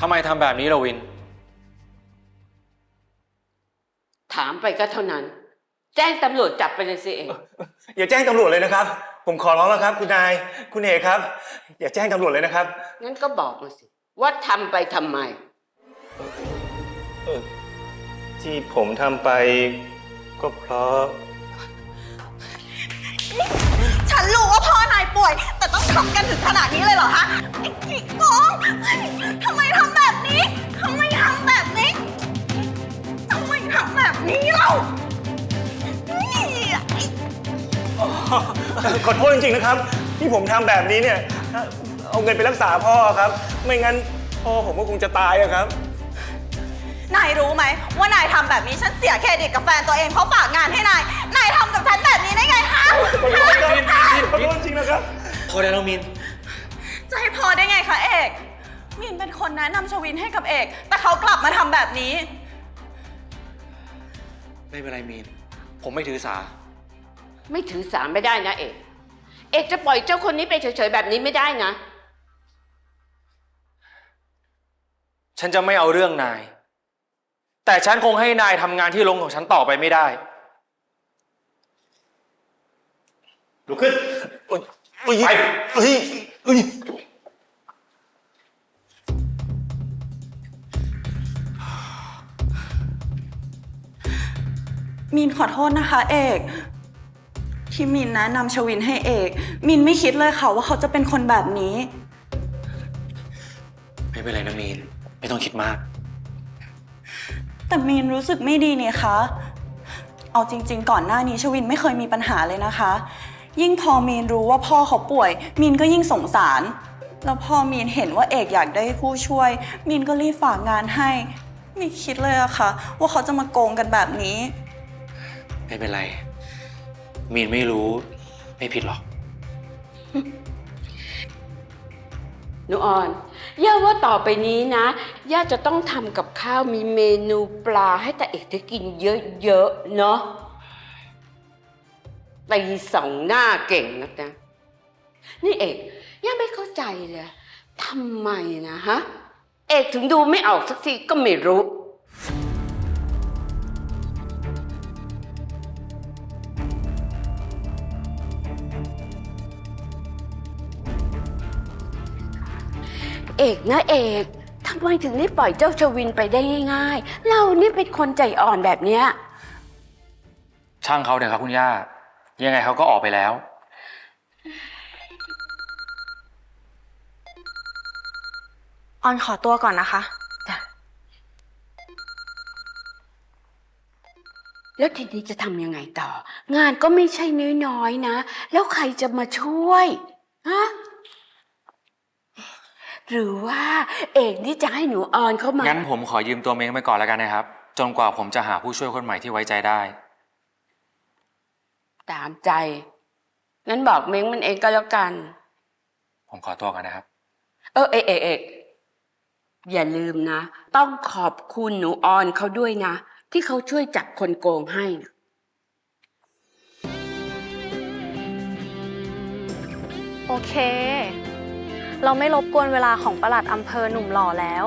ทำไมทำแบบนี้ล่ะวิน ถามไปก็เท่านั้น แจ้งตำรวจจับไปเลยสิเอง อย่าแจ้งตำรวจเลยนะครับ ผมขอร้องแล้วครับ คุณนาย คุณเอกครับ อย่าแจ้งตำรวจเลยนะครับ งั้นก็บอกมาสิ ว่าทำไปทำไมเออที่ผมทำไปก็เพราะ ฉันรู้ว่าพ่อนายป่วย แต่ต้องทำกันถึงขนาดนี้เลยเหรอฮะ ขอโทษจริงๆนะครับ ที่ผมทำแบบนี้เนี่ย เอาเงินไปรักษาพ่อครับ ไม่งั้นพ่อผมก็คงจะตายอะครับ นายรู้ไหมว่านายทำแบบนี้ฉันเสียเครดิตกับแฟนตัวเองเพราะฝากงานให้นาย นายทำกับฉันแบบนี้ได้ไงฮะขอโทษครับขอโทษจริงๆนะครับ พอได้แล้วมิน จะให้พอได้ไงคะเอก มินเป็นคนแนะนำชวินให้กับเอก แต่เขากลับมาทำแบบนี้ ไม่เป็นไรมิน ผมไม่ถือสา ไม่ถือสารไม่ได้นะเอก เอกจะปล่อยเจ้าคนนี้ไปเฉยๆแบบนี้ไม่ได้นะ ฉันจะไม่เอาเรื่องนาย แต่ฉันคงให้นายทำงานที่โรงของฉันต่อไปไม่ได้ลุกขึ้นโอ๊ยโอ๊ยเฮ้ยเฮ้ยมินขอโทษนะคะ เอก ที่มินแนะนำชวินให้เอก มินไม่คิดเลยค่ะว่าเขาจะเป็นคนแบบนี้ ไม่เป็นไรนะมีน ไม่ต้องคิดมาก แต่มีนรู้สึกไม่ดีเนี่ยคะ เอาจริง ๆ ก่อนหน้านี้ชวินไม่เคยมีปัญหาเลยนะคะ ยิ่งพอมีนรู้ว่าพ่อเขาป่วย มีนก็ยิ่งสงสาร แล้วพอมีนเห็นว่าเอกอยากได้ผู้ช่วย มีนก็รีบฝากงานให้ ไม่คิดเลยอะค่ะ ว่าเขาจะมาโกงกันแบบนี้ ไม่เป็นไร มีนไม่รู้ไม่ผิดหรอก หนูออน ย่าว่าต่อไปนี้นะ ย่าจะต้องทำกับข้าวมีเมนูปลาให้ตาเอกได้กินเยอะๆ เนาะตีสองหน้าเก่งนะจ๊ะนี่เอก ย่าไม่เข้าใจเลยทำไมนะฮะ เอกถึงดูไม่ออกสักทีก็ไม่รู้ เอกนะเอกทำไมถึงได้ปล่อยเจ้าชวินไปได้ง่ายๆ เรานี่เป็นคนใจอ่อนแบบเนี้ย ช่างเขาเถอะครับคุณย่า ยังไงเขาก็ออกไปแล้ว ออนขอตัวก่อนนะคะ แล้วทีนี้จะทำยังไงต่อ งานก็ไม่ใช่น้อยๆนะ แล้วใครจะมาช่วย ฮะ หรือว่าเอกนี่จะให้หนูออนเข้ามา งั้นผมขอยืมตัวเม้งไปก่อนแล้วกันนะครับ จนกว่าผมจะหาผู้ช่วยคนใหม่ที่ไว้ใจได้ ตามใจ งั้นบอกเม้งมันเองก็แล้วกัน ผมขอตัวก่อนนะครับ เออเอกเอกเอกอย่าลืมนะ ต้องขอบคุณหนูออนเขาด้วยนะ ที่เขาช่วยจับคนโกงให้นะโอเค เราไม่รบกวนเวลาของประหลัดอำเภอหนุ่มหล่อแล้ว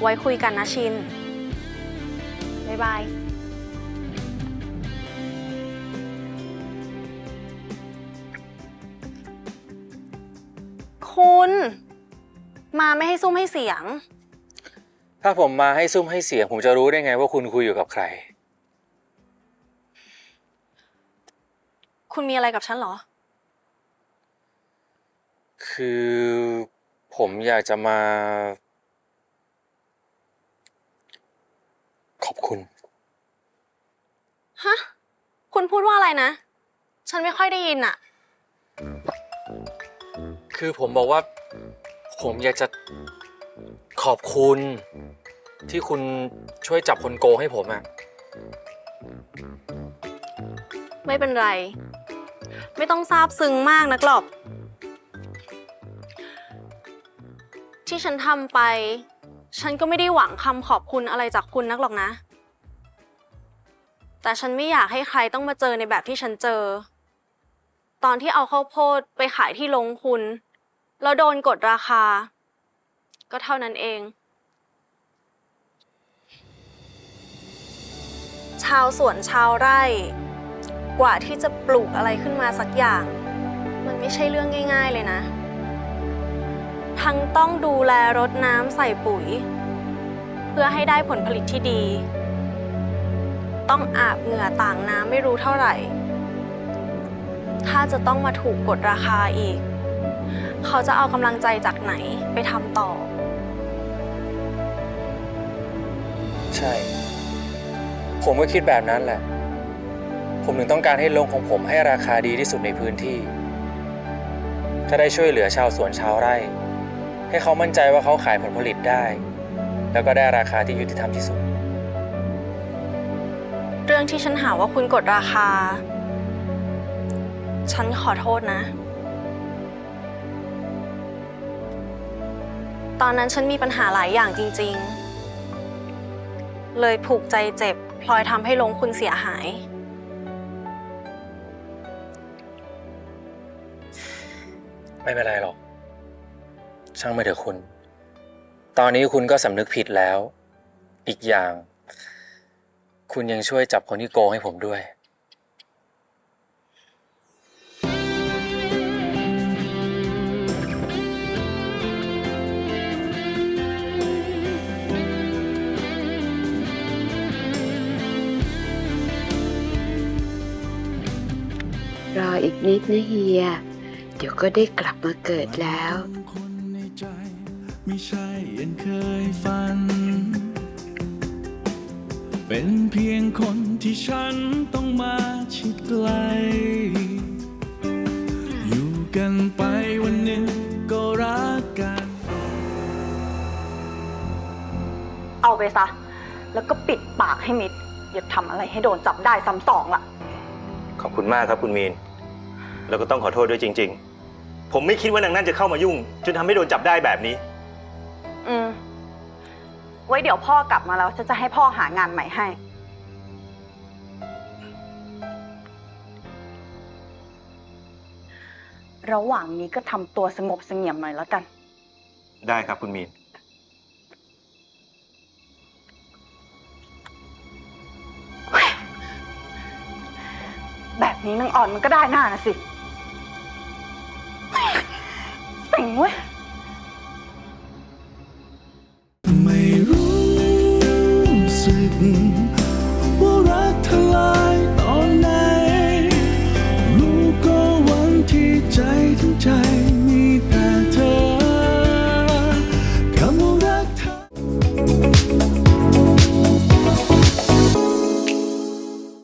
ไว้คุยกันนะชิน บ๊ายบาย คุณ มาไม่ให้ซุ่มให้เสียง ถ้าผมมาให้ซุ่มให้เสียง ผมจะรู้ได้ไงว่าคุณคุยอยู่กับใคร คุณมีอะไรกับฉันเหรอ คือผมอยากจะมา ขอบคุณ ฮะ คุณพูดว่าอะไรนะ ฉันไม่ค่อยได้ยินอะคือผมบอกว่า ผมอยากจะขอบคุณ ที่คุณช่วยจับคนโกงให้ผมอะไม่เป็นไร ไม่ต้องซาบซึ้งมากนักหรอก ที่ฉันทำไป ฉันก็ไม่ได้หวังคำขอบคุณอะไรจากคุณนักหรอกนะ แต่ฉันไม่อยากให้ใครต้องมาเจอในแบบที่ฉันเจอ ตอนที่เอาข้าวโพดไปขายที่ลงคุณ แล้วโดนกดราคา ก็เท่านั้นเอง ชาวสวนชาวไร่ กว่าที่จะปลูกอะไรขึ้นมาสักอย่าง มันไม่ใช่เรื่องง่าย ๆ เลยนะ ทั้งต้องดูแลรดน้ำใส่ปุ๋ย เพื่อให้ได้ผลผลิตที่ดี ต้องอาบเหงื่อต่างน้ำไม่รู้เท่าไหร่ ถ้าจะต้องมาถูกกดราคาอีก เขาจะเอากำลังใจจากไหนไปทำต่อ ใช่ ผมก็คิดแบบนั้นแหละ ผมถึงต้องการให้โรงของผมให้ราคาดีที่สุดในพื้นที่จะได้ช่วยเหลือชาวสวนชาวไร่ ให้เขามั่นใจว่าเขาขายผลผลิตได้ แล้วก็ได้ราคาที่ยุติธรรมที่สุด เรื่องที่ฉันหาว่าคุณกดราคา ฉันขอโทษนะ ตอนนั้นฉันมีปัญหาหลายอย่างจริง ๆ เลยผูกใจเจ็บพลอยทำให้ลงคุณเสียหาย ไม่เป็นไรหรอก ช่างไม่เถอะคุณ ตอนนี้คุณก็สำนึกผิดแล้ว อีกอย่าง คุณยังช่วยจับคนที่โกงให้ผมด้วย รออีกนิดนะเฮีย เดี๋ยวก็ได้กลับมาเกิดแล้ว ไม่ใช่ยังเคยฝัน เป็นเพียงคนที่ฉันต้องมาชิดไกล อยู่กันไปวันหนึ่งก็รักกัน เอาไปซะ แล้วก็ปิดปากให้มิด อย่าทำอะไรให้โดนจับได้ซ้ำสองล่ะ ขอบคุณมากครับคุณมีน แล้วก็ต้องขอโทษด้วยจริง ๆ ผมไม่คิดว่านางนั่นจะเข้ามายุ่ง จนทำให้โดนจับได้แบบนี้ อืม ไว้เดี๋ยวพ่อกลับมาแล้วฉันจะให้พ่อหางานใหม่ให้ ระหว่างนี้ก็ทำตัวสงบเสงี่ยมหน่อยแล้วกัน ได้ครับคุณมีน แบบนี้นางอ่อนมันก็ได้หน้านะสิเสิงเว้ย